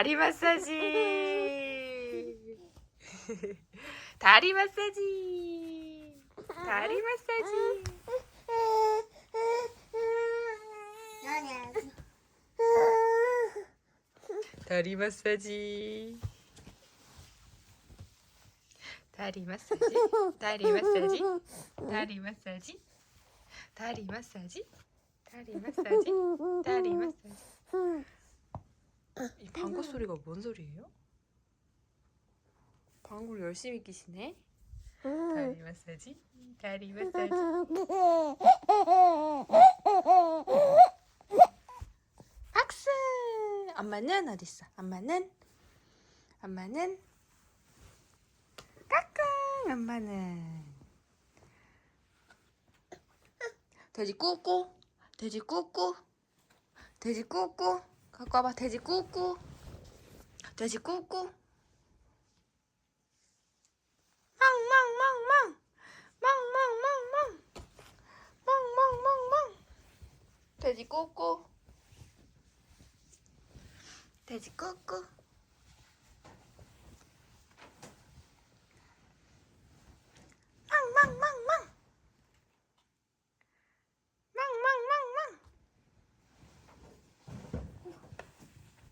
다리 마사지. 다리 마사지. 다리 마사지. 다리 마사지. 다리 마사지. 다리 마사지. 다리 마사지. 다리 마사지. 다리 마사지. 다리 마사지. 이 방구 소리가 뭔 소리예요? 방구를 열심히 끼시네. 다리 마사지. 다리 마사지. 박수. 엄마는 어디 있어? 엄마는 엄마는 까꿍. 엄마는 돼지 꾸꾸. 돼지 꾸꾸. 돼지 꾸꾸. 갖고 와봐. 돼지 꾸꾸. 돼지 꾸꾸. 망망망망. 망망망망. 망망망망. 돼지 꾸꾸. 돼지 꾸꾸. 망망망망. 망망망망.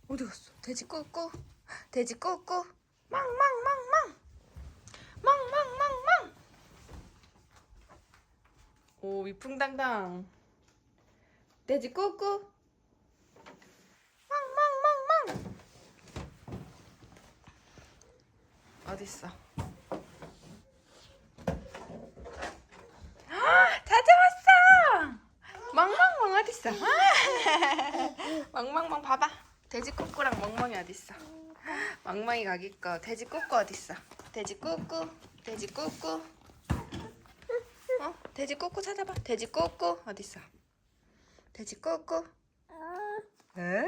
어디 갔어? 돼지 꾸꾸. 돼지 꾸꾸. 망망망망. 망망망망. 오, 위풍당당. 돼지 꾸꾸. 망망망망. 어딨어? 아, 찾아왔어! 멍멍멍 어딨어? 아, 멍멍멍 봐봐. 돼지 꾸꾸랑 멍멍이 어딨어? 멍멍이 가기 거. 돼지 꾸꾸 어딨어? 돼지 꾸꾸, 돼지 꾸꾸. 어? 돼지 꾸꾸 찾아봐. 돼지 꾸꾸 어딨어? 돼지 꾸꾸. 에?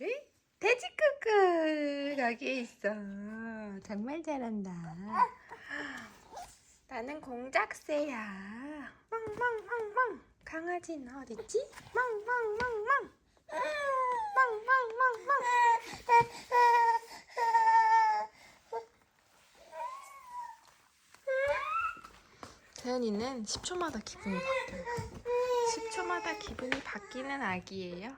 에이? 돼지 꾸꾸 거기에 있어. 정말 잘한다. 나는 공작새야. 망망망망. 강아지는 어딨지? 망망망망. 태연이는 10초마다 기분이 바뀌어요. 10초마다 기분이 바뀌는 아기예요.